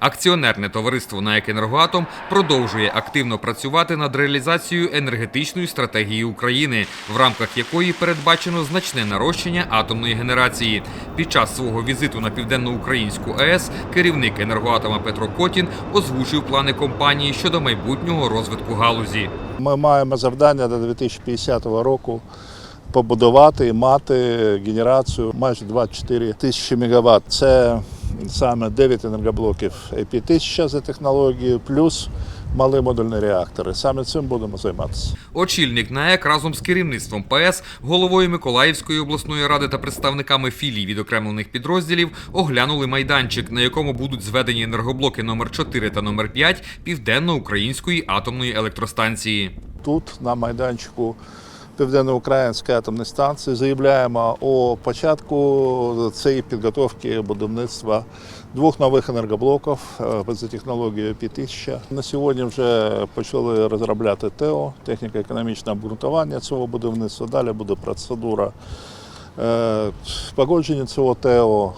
Акціонерне товариство «НАЕК Енергоатом» продовжує активно працювати над реалізацією енергетичної стратегії України, в рамках якої передбачено значне нарощення атомної генерації. Під час свого візиту на південноукраїнську АЕС керівник енергоатома Петро Котін озвучив плани компанії щодо майбутнього розвитку галузі. Ми маємо завдання до 2050 року побудувати і мати генерацію майже 24 тисячі мегаватт. Це саме 9 енергоблоків AP1000 за технологією, плюс малі модульні реактори. Саме цим будемо займатися. Очільник НАЕК разом з керівництвом ПС, головою Миколаївської обласної ради та представниками філій відокремлених підрозділів оглянули майданчик, на якому будуть зведені енергоблоки номер 4 та номер 5 південно-української атомної електростанції. Тут на майданчику Південноукраїнської атомної станції заявляємо о початку цієї підготовки будівництва двох нових енергоблоків е, за технологією P1000. На сьогодні вже почали розробляти ТЕО, техніко-економічне обґрунтування цього будівництва. Далі буде процедура е, погодження цього ТЕО,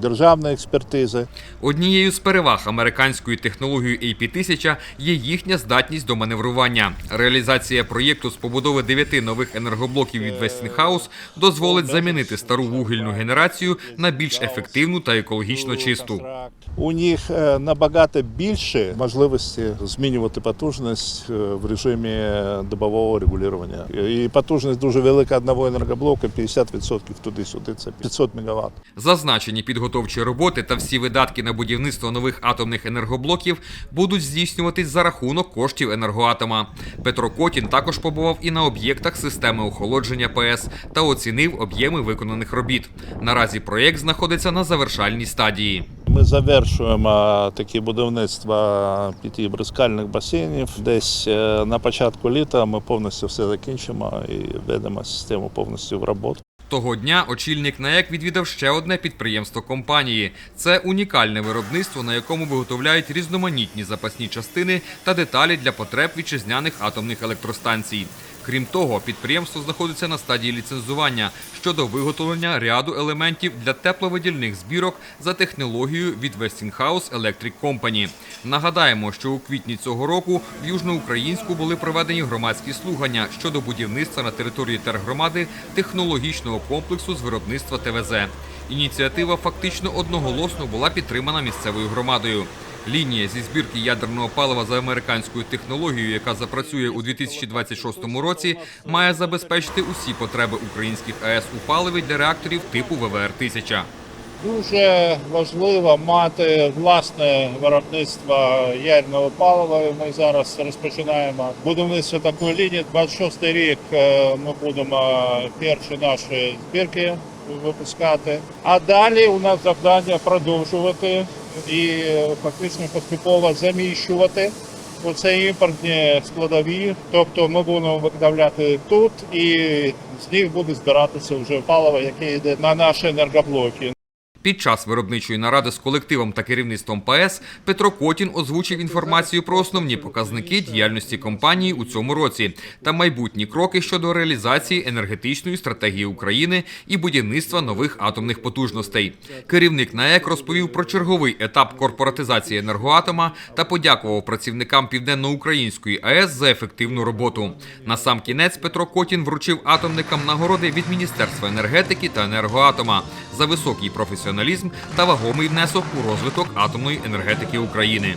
державної експертизи. Однією з переваг американської технології AP1000 є їхня здатність до маневрування. Реалізація проєкту з побудови дев'яти нових енергоблоків від Westinghouse дозволить замінити стару вугільну генерацію на більш ефективну та екологічно чисту. У них е, набагато більше можливості змінювати потужність е, в режимі добового регулювання. І потужність дуже велика одного енергоблоку 50% туди-сюди. Це 500 МВт. Зазначені підготовчі роботи та всі видатки на будівництво нових атомних енергоблоків будуть здійснюватись за рахунок коштів енергоатома. Петро Котін також побував і на об'єктах системи охолодження ПС та оцінив об'єми виконаних робіт. Наразі проєкт знаходиться на завершальній стадії. Ми завершуємо такі будівництва п'яти бризкальних басейнів. Десь е, на початку літа ми повністю все закінчимо і введемо систему повністю в роботу. Того дня очільник НАЕК відвідав ще одне підприємство компанії. Це унікальне виробництво, на якому виготовляють різноманітні запасні частини та деталі для потреб вітчизняних атомних електростанцій. Крім того, підприємство знаходиться на стадії ліцензування щодо виготовлення ряду елементів для тепловидільних збірок за технологією від Westinghouse Electric Company. Нагадаємо, що у квітні цього року в Южноукраїнську були проведені громадські слухання щодо будівництва на території тергромади технологічного комплексу з виробництва ТВЗ. Ініціатива фактично одноголосно була підтримана місцевою громадою. Лінія зі збірки ядерного палива за американською технологією, яка запрацює у 2026 році, має забезпечити усі потреби українських АЕС у паливі для реакторів типу ВВР-1000. Дуже важливо мати власне виробництво ядерного палива. Ми зараз розпочинаємо будівництво такої лінії. 26 рік е, ми будемо перші наші збірки випускати. А далі у нас завдання продовжувати і е, фактично поступово заміщувати. Оце імпортні складові, тобто ми будемо виготовляти тут, і з них буде збиратися вже паливо, яке йде на наші енергоблоки. Під час виробничої наради з колективом та керівництвом ПАЕС Петро Котін озвучив інформацію про основні показники діяльності компанії у цьому році та майбутні кроки щодо реалізації енергетичної стратегії України і будівництва нових атомних потужностей. Керівник НАЕК розповів про черговий етап корпоратизації енергоатома та подякував працівникам південноукраїнської АЕС за ефективну роботу. На сам кінець Петро Котін вручив атомникам нагороди від Міністерства енергетики та енергоатома за високий професіоналізм та вагомий внесок у розвиток атомної енергетики України.